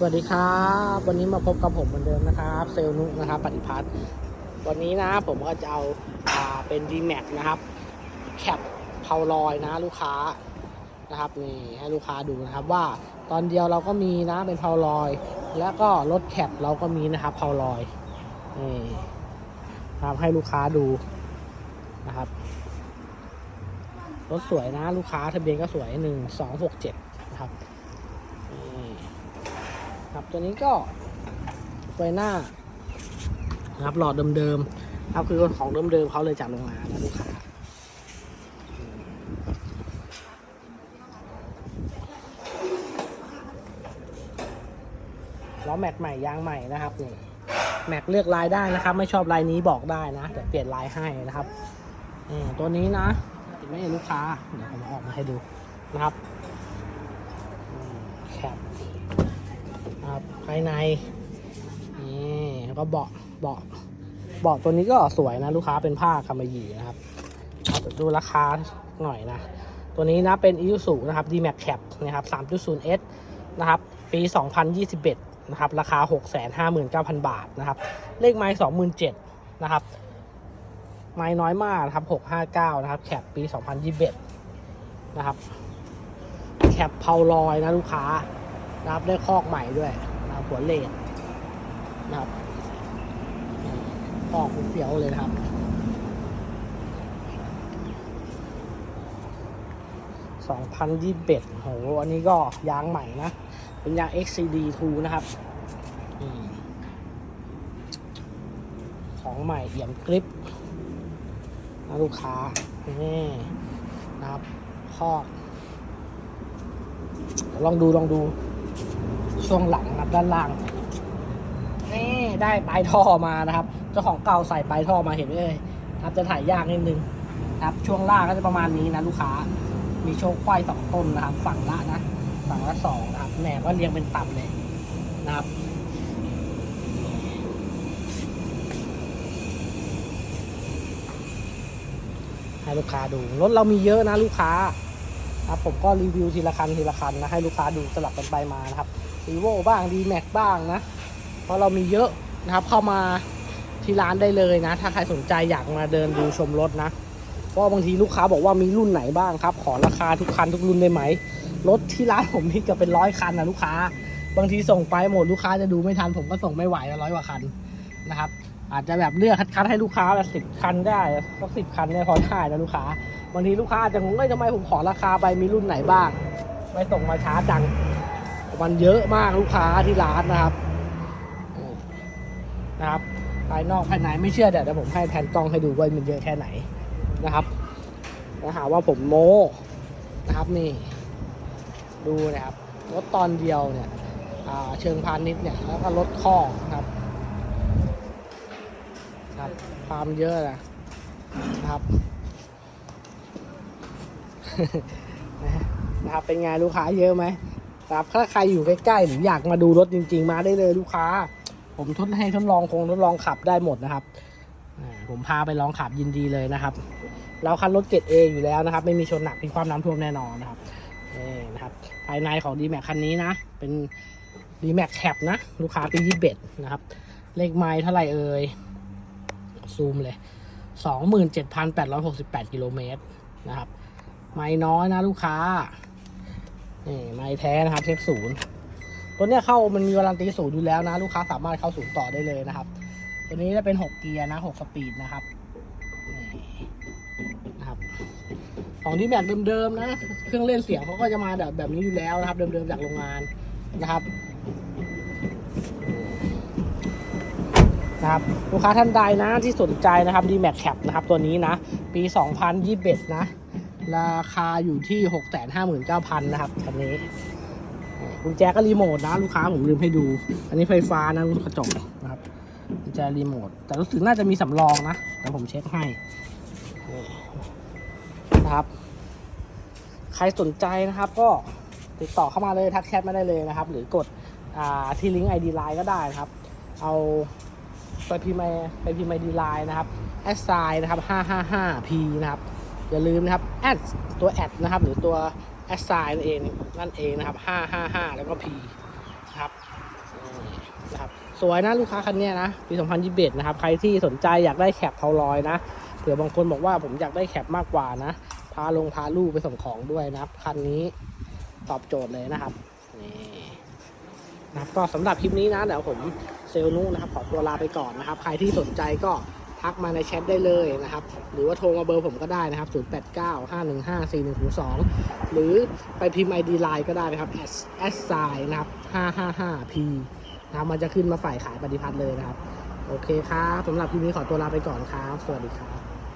สวัสดีครับ วันนี้มาพบกับผมเหมือนเดิมนะครับเซลนุนะครับปฏิพัฒน์วันนี้นะผมก็จะเอาอ่าเป็น d m a x นะครับแคปเพาลอยนะลูกค้านะครับนี่ให้ลูกค้าดูนะครับว่าตอนเดียวเราก็มีนะเป็นเพาลอย แล้วก็รถแคปเราก็มีนะครับเพาลอยนี่ครับให้ลูกค้าดูนะครับรถสวยนะลูกค้าทะเบียนก็สวยหนึ่งสองหกเจ็ดนะครับ ครับ ตัวนี้ก็ไฟหน้านะครับหลอดเดิมๆครับคือของเดิมๆเขาเลยจากโรงงานนะลูกค้าล้อแม็กใหม่ยางใหม่นะครับนี่แม็กเลือกลายได้นะครับ ไม่ชอบลายนี้บอกได้นะเดี๋ยวเปลี่ยนลายให้นะครับอืตัวนี้นะไม่เห็นลูกค้าเดี๋ยวผมเอาอกมาให้ดูนะครับแคป ครับภายในนี่แล้วก็เบาะเบาะเบาะตัวนี้ก็สวยนะลูกค้าเป็นผ้าคามายีนะครับเอาดูราคาหน่อยนะ ตัวนี้นะเป็น i s u z u นะครับ D-Max Cap นะครับ 3.0S นะครับ ปี 2021 นะครับ ราคา 659,000 บาทนะครับ เลขไม้27,000นะครับ ไม้น้อยมากนะครับ 659 นะครับ แคปปี 2021 นะครับ แคปเพาลอยนะลูกค้า นะครับได้คอกใหม่ด้วยนะครับหัวเลดนะครับนี่คอกเสียวเลยนะครับ2021โห อันนี้ก็ยางใหม่นะ เป็นยาง XCD2 นะครับ ของใหม่เอี่ยมกริปนะลูกค้า นี่นะครับคอกลองดู ลองดู ช่วงหลังนะครับด้านล่างนี่ได้ปลายท่อมานะครับ เจ้าของเก่าใส่ปลายท่อมาเห็นไหมเอ่ยครับจะถ่ายยากนิดนึงครับช่วงล่างก็จะประมาณนี้นะลูกค้า มีโชคควายสองต้นนะครับ ฝั่งละนะฝั่งละสองนะครับแหนก็เรียงเป็นตับเลยนะครับให้ลูกค้าดูรถเรามีเยอะนะลูกค้าครับผมก็รีวิวทีละคันทีละคันนะให้ลูกค้าดูสลับกันไปมานะครับ รีโวบ้างดีแม็กบ้างนะ เพราะเรามีเยอะนะครับเข้ามาที่ร้านได้เลยนะ ถ้าใครสนใจอยากมาเดินดูชมรถนะเพราะบางทีลูกค้าบอกว่ามีรุ่นไหนบ้างครับ ขอราคาทุกคันทุกรุ่นได้ไหมรถที่ร้านผมนี่เกือบเป็นร้อยคันนะลูกค้า บางทีส่งไปหมดลูกค้าจะดูไม่ทันผมก็ส่งไม่ไหวร้อยกว่าคันนะครับอาจจะแบบเลือกคัดให้ลูกค้าแบบสิบคันได้สักสิบคันเนี่ยพอได้นะลูกค้าบางทีลูกค้าอาจจะงงเอ้ยทำไมผมขอราคาไปมีรุ่นไหนบ้าง ไม่ส่งมาช้าจัง มันเยอะมากลูกค้าที่ร้านนะครับนะครับภายนอกภายในไม่เชื่อเดี๋ยวผมให้แผนกล้องให้ดูว่ามันเยอะแค่ไหนนะครับแล้วหาว่าผมโม้นะครับนี่ดูนะครับรถตอนเดียวเนี่ยเชิงพาณิชย์เนี่ยแล้วก็รถข้อนะครับครับความเยอะนะนะครับนะครับเป็นไงลูกค้าเยอะไหม ครับถ้าใครอยู่ใกล้ๆหรืออยากมาดูรถจริง ๆ มาได้เลยลูกค้า ผมทดให้ทดลองคงทดลองขับได้หมดนะครับผมพาไปลองขับยินดีเลยนะครับ เราคันรถเกรดเออยู่แล้วนะครับ ไม่มีชนหนักมีความน้ำท่วมแน่นอนนะครับนี่นะครับ ภายในของ d m a x คันนี้นะ เป็น d m a x Cap นะ ลูกค้าปียี่สิบเอ็ดนะครับ เลขไมล์เท่าไหร่เอ่ยซูมเลยสองหมื่นเจ็ดพันแปดร้อยหกสิบแปดกิโลเมตรนะครับ ไม่น้อยนะลูกค้า นี่ไม่แท้นะครับเช็คศูนย์ตัวเนี้ยเข้ามันมีวารันตีศูนย์อยู่แล้วนะ ลูกค้าสามารถเข้าศูนย์ต่อได้เลยนะครับ ตัวนี้จะเป็น 6 เกียร์นะ6สปีดนะครับนะครับของที่แบบเดิมๆนะ เครื่องเล่นเสียงเขาก็จะมาแบบแบบนี้อยู่แล้วนะครับ เดิมๆจากโรงงานนะครับนะครับลูกค้าท่านใดนะที่สนใจนะครับ d m a x Cap นะครับตัวนี้นะ ปี 2021 นะ ราคาอยู่ที่ 659,000นะครับคันนี้กุญแจก็รีโมทนะลูกค้าผมลืมให้ดู อันนี้ไฟฟ้านะลูกกระจกนะครับกุญแจรีโมท แต่รู้สึกน่าจะมีสำรองนะ แต่ผมเช็คให้นะครับ ใครสนใจนะครับก็ติดต่อเข้ามาเลยทักแชทมาได้เลยนะครับ หรือกดอที่ลิงก์ ID Line ก็ได้นะครับ เอาไปพิมพ์ไปพิมพ์ไอดีไลน์นะครับแอดไซน์นะครับ 555p นะครับ อย่าลืมนะครับแอดตัวแอดนะครับ หรือตัวแอดไซน์นั่นเองนั่นเองนะครับ555แล้วก็ p ครับนะครับสวยนะลูกค้าคันนี้นะปี 2021 นะครับ ใครที่สนใจอยากได้แคปเทาลอยนะเผื่อบางคนบอกว่าผมอยากได้แคปมากกว่านะ พาลงพาลูกไปส่งของด้วยนะครับ คันนี้ตอบโจทย์เลยนะครับนี่นะครับก็สำหรับคลิปนี้นะเดี๋ยวผมเซลล์นุนะครับขอตัวลาไปก่อนนะครับ ใครที่สนใจก็ ทักมาในแชทได้เลยนะครับ หรือว่าโทรมาเบอร์ผมก็ได้นะครับ 089 515 4102 หรือไปพิมพ์ ID Line ก็ได้นะครับ s s i นะครับ 555p นะครับมันจะขึ้นมาฝ่ายขายปฏิพัฒน์เลยนะครับ โอเคครับสำหรับคลิปนี้ขอตัวลาไปก่อนครับ สวัสดีครับ